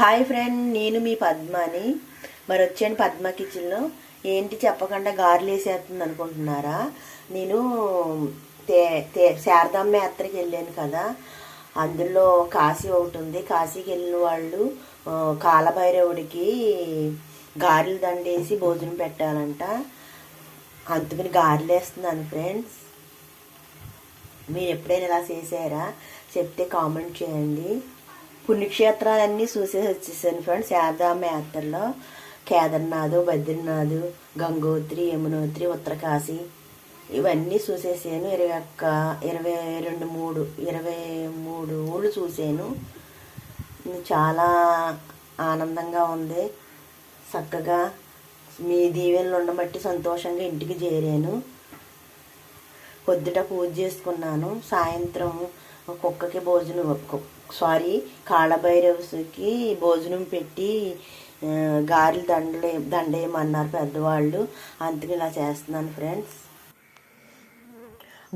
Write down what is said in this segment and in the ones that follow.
Hi friend నేను మీ పద్మని. మరి వచ్చాను పద్మ కిచెన్లో. ఏంటి చెప్పకుండా గారెలు వేసేస్తుంది అనుకుంటున్నారా? నేను తే తే శారదమ్మ యాత్రకి వెళ్ళాను కదా. అందులో కాశీ ఒకటి ఉంది. కాశీకి వెళ్ళిన వాళ్ళు కాలభైరవుడికి గారెలు దండేసి భోజనం పెట్టాలంట. అందుకని గారెలు వేస్తున్నాను ఫ్రెండ్స్. మీరు ఎప్పుడైనా ఇలా చేసారా చెప్తే కామెంట్ చేయండి. పుణ్యక్షేత్రాలన్నీ చూసేసి వచ్చేసాను ఫ్రెండ్స్. యాదామ యాత్రలో కేదార్నాథ్ బద్రీనాథ్ గంగోత్రి యమునోత్రి ఉత్తరకాశి ఇవన్నీ చూసేసాను. ఇరవై ఒక్క ఇరవై రెండు మూడు ఇరవై మూడు ఊళ్ళు చూసాను. చాలా ఆనందంగా ఉంది. చక్కగా మీ దీవెనలు ఉండబట్టి సంతోషంగా ఇంటికి చేరాను. పొద్దుట పూజ చేసుకున్నాను. సాయంత్రం కుక్కకి భోజనం కు- సారీ కాళభైరవకి భోజనం పెట్టి గారెలు దండలే దండేయమన్నారు పెద్దవాళ్ళు. అందుకని ఇలా చేస్తున్నాను ఫ్రెండ్స్.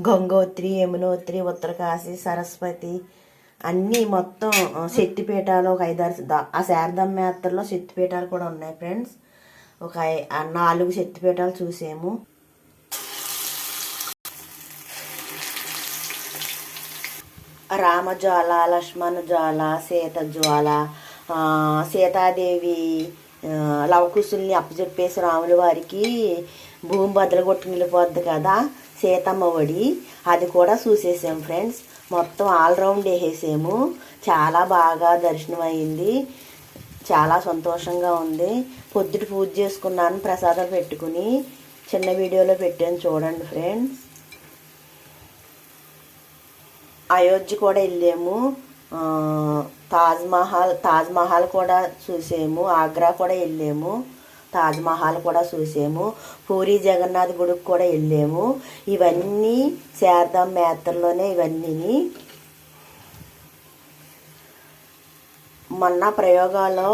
గంగోత్రి యమునోత్రి ఉత్తరకాశి సరస్వతి అన్నీ మొత్తం శక్తిపీఠాలు ఒక ఐదారు ఆ శారదమ్మ యాత్రలో శక్తిపీఠాలు కూడా ఉన్నాయి ఫ్రెండ్స్. ఒక ఐ- నాలుగు శక్తిపీఠాలు చూసాము. రామజ్వాల లక్ష్మణ జ్వాల సీత జ్వాల సీతాదేవి లవకుశుల్ని అప్పచెప్పేసి రాముల వారికి భూమి బద్దలు కొట్టుకుని వెళ్ళిపోద్ది కదా సీతమ్మ ఒడి అది కూడా చూసేసాం ఫ్రెండ్స్. మొత్తం ఆల్రౌండ్ వేసేసాము. చాలా బాగా దర్శనం అయింది. చాలా సంతోషంగా ఉంది. పొద్దుట పూజ చేసుకున్నాను ప్రసాదం పెట్టుకుని చిన్న వీడియోలో పెట్టాను చూడండి ఫ్రెండ్స్. అయోధ్య కూడా వెళ్ళాము. తాజ్మహల్ తాజ్మహల్ కూడా చూసాము. ఆగ్రా కూడా వెళ్ళాము. తాజ్మహల్ కూడా చూసాము. పూరి జగన్నాథ్ గుడికి కూడా వెళ్ళాము. ఇవన్నీ శారదాం మేతల్లోనే ఇవన్నీ మొన్న ప్రయోగాల్లో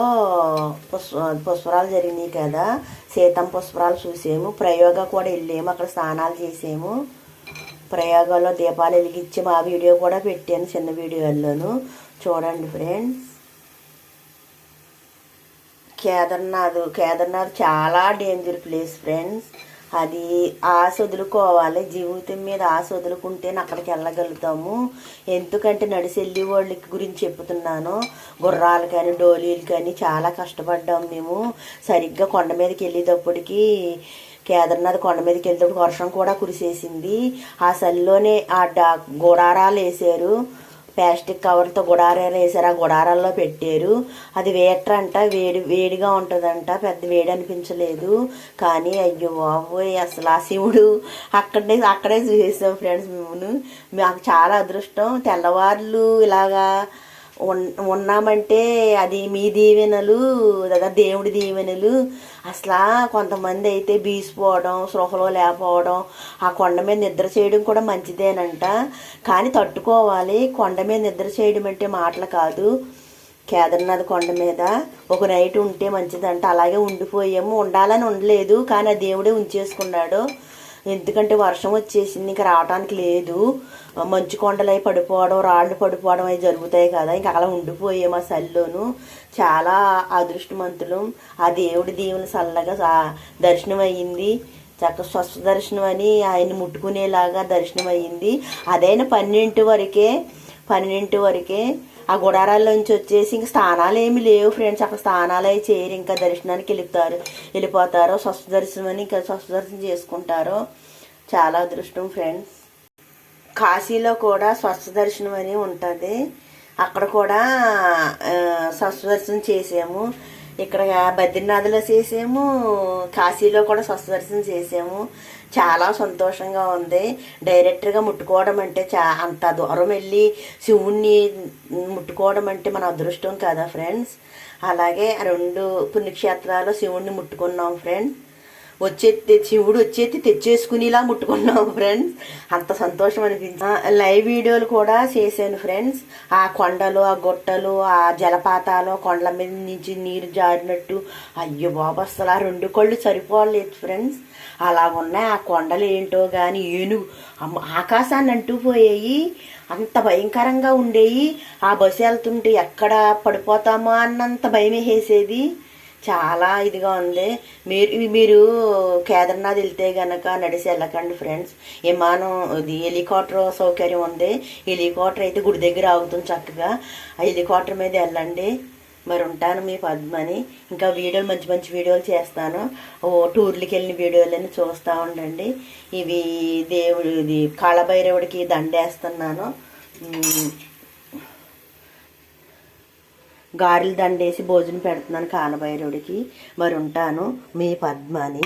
పుష్ప పుష్పరాలు జరిగినాయి కదా. సీతం పుష్పరాలు చూసాము. ప్రయోగ కూడా వెళ్ళాము. అక్కడ స్నానాలు చేసాము. ప్రయోగంలో దీపాలు వెలిగించి మా వీడియో కూడా పెట్టాను చిన్న వీడియోల్లోను. చూడండి ఫ్రెండ్స్. కేదార్నాథ్ కేదార్నాథ్ చాలా డేంజర్ ప్లేస్ ఫ్రెండ్స్ అది ఆశ వదులుకోవాలి జీవితం మీద ఆశ వదులుకుంటేనే అక్కడికి వెళ్ళగలుగుతాము. ఎందుకంటే నడిచి వాళ్ళకి గురించి చెప్తున్నాను. గుర్రాలు కానీ డోలీలు కానీ చాలా కష్టపడ్డాము మేము. సరిగ్గా కొండ మీదకి వెళ్ళేటప్పటికి కేదార్నాథ్ కొండ మీదకి వెళ్తే వర్షం కూడా కురిసేసింది. ఆ చలిలోనే ఆ డా గుడారాలు వేసారు ప్లాస్టిక్ కవర్తో గుడారాలు వేసారు ఆ గుడారాల్లో పెట్టారు. అది వేటర్ అంట వేడి వేడిగా ఉంటుందంట. పెద్ద వేడి అనిపించలేదు. కానీ అయ్యో బాబోయ్ అసలు ఆ శివుడు అక్కడే అక్కడే చూసేసాం ఫ్రెండ్స్ మేము మాకు చాలా అదృష్టం. తెల్లవార్లు ఇలాగా ఉన్నామంటే అది మీ దీవెనలు లేదా దేవుడి దీవెనలు. అసలు కొంతమంది అయితే బీసిపోవడం సృహలో లేకపోవడం ఆ కొండ మీద నిద్ర చేయడం కూడా మంచిదేనంట. కానీ తట్టుకోవాలి కొండ మీద నిద్ర చేయడం అంటే మాటలు కాదు. కేదార్నాథ్ కొండ మీద ఒక నైట్ ఉంటే మంచిదంట. అలాగే ఉండిపోయాము. ఉండాలని ఉండలేదు కానీ ఆ దేవుడే ఉంచేసుకున్నాడు. ఎందుకంటే వర్షం వచ్చేసింది ఇంకా రావడానికి లేదు. మంచు కొండలు అవి పడిపోవడం రాళ్ళు పడిపోవడం అవి జరుగుతాయి కదా ఇంకా అలా ఉండిపోయే మా సల్లోను. చాలా అదృష్టవంతులు. ఆ దేవుడి దీవుని చల్లగా దర్శనం అయ్యింది చక్క స్వస్థ దర్శనం అని ఆయన్ని ముట్టుకునేలాగా దర్శనం అయ్యింది అదైనా పన్నెండు వరకే పన్నెండు వరకే ఆ గుడారాల్లోంచి వచ్చేసి ఇంక స్థానాలు ఏమి లేవు ఫ్రెండ్స్. అక్కడ స్థానాలు అవి చేయరు ఇంకా దర్శనానికి వెళ్ళిపోతారు వెళ్ళిపోతారు. స్వస్థ దర్శనం అని ఇంకా స్వస్థ దర్శనం చేసుకుంటారు. చాలా అదృష్టం ఫ్రెండ్స్. కాశీలో కూడా స్వస్థ దర్శనం అని ఉంటుంది. అక్కడ కూడా స్వస్థ దర్శనం చేసాము. ఇక్కడ బద్రీనాథ్లో చేసాము. కాశీలో కూడా స్వస్థ దర్శనం చేసాము. చాలా సంతోషంగా ఉంది. డైరెక్ట్గా ముట్టుకోవడం అంటే చా అంత దూరం వెళ్ళి శివుణ్ణి ముట్టుకోవడం అంటే మన అదృష్టం కదా ఫ్రెండ్స్ అలాగే ఆ రెండు పుణ్యక్షేత్రాలు శివుణ్ణి ముట్టుకున్నాం ఫ్రెండ్స్ వచ్చేది శివుడు వచ్చేది తెచ్చేసుకునేలా ముట్టుకున్నాం ఫ్రెండ్స్ అంత సంతోషం అనిపించింది. లైవ్ వీడియోలు కూడా చేశాను ఫ్రెండ్స్ ఆ కొండలు ఆ గుట్టలు ఆ జలపాతాలు కొండల మీద నుంచి నీరు జారినట్టు. అయ్యో బాబు అసలు ఆ రెండు కళ్ళు సరిపోలేదు ఫ్రెండ్స్ అలా ఉన్నాయి ఆ కొండలు ఏంటో కానీ ఏనుగు ఆకాశాన్ని అంటూ పోయాయి. అంత భయంకరంగా ఉండేవి ఆ బస్సు వెళ్తుంటే ఎక్కడ పడిపోతామో అన్నంత భయం వేసేది చాలా ఇదిగా ఉంది. మీరు మీరు కేదార్నాథ్ వెళ్తే గనక నడిచి వెళ్ళకండి ఫ్రెండ్స్. విమానం ఇది హెలికాప్టర్ సౌకర్యం ఉంది. హెలికాప్టర్ అయితే గుడి దగ్గర ఆగుతుంది చక్కగా. ఆ హెలికాప్టర్ మీద వెళ్ళండి. మరి ఉంటాను మీ పద్మని. ఇంకా వీడియోలు మంచి మంచి వీడియోలు చేస్తాను. ఓ టూర్లకి వెళ్ళిన వీడియోలని చూస్తూ ఉండండి. ఇవి దేవుడు ఇది కాళభైరవుడికి దండేస్తున్నాను. గారెలు దండేసి భోజనం పెడుతున్నాను కానభైరుడికి మరి ఉంటాను మీ పద్మని.